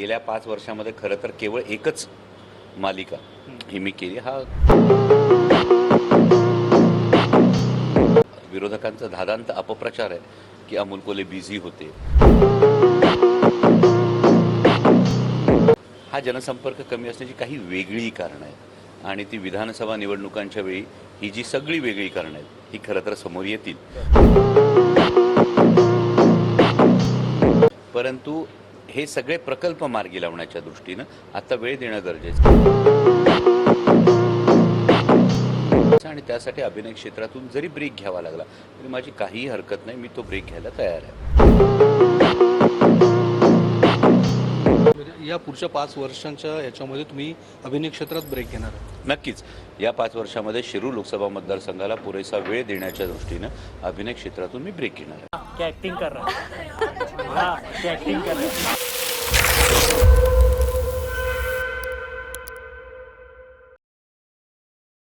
गेल्या पाच वर्षामध्ये खरं तर केवळ एकच मालिका ही मी केली. हा विरोधकांचा धादांत अपप्रचार आहे की अमोल कोले बिझी होते. हा जनसंपर्क कमी असण्याची काही वेगळी कारणं आहेत. आणि ती विधानसभा निवडणुकांच्या वेळी ही जी सगळी वेगळी कारणं आहेत ही खरं तर समोर येतील. परंतु हे सगळे प्रकल्प मार्गी लावण्याच्या दृष्टीनं आता वेळ देणं गरजेचं आहे. आणि त्यासाठी अभिनय क्षेत्रातून जरी ब्रेक घ्यावा लागला तरी माझी काहीही हरकत नाही मी तो ब्रेक घ्यायला तयार आहे. या पुढच्या पाच वर्षांच्या याच्यामध्ये तुम्ही अभिनय क्षेत्रात ब्रेक घेणार आहात. नक्कीच. या पाच वर्षामध्ये शिरूर लोकसभा मतदारसंघाला पुरेसा वेळ देण्याच्या दृष्टीनं अभिनय क्षेत्रातून मी ब्रेक घेणार आहे. क्या एक्टिंग कर रहा है. हाँ क्या एक्टिंग कर रहा है.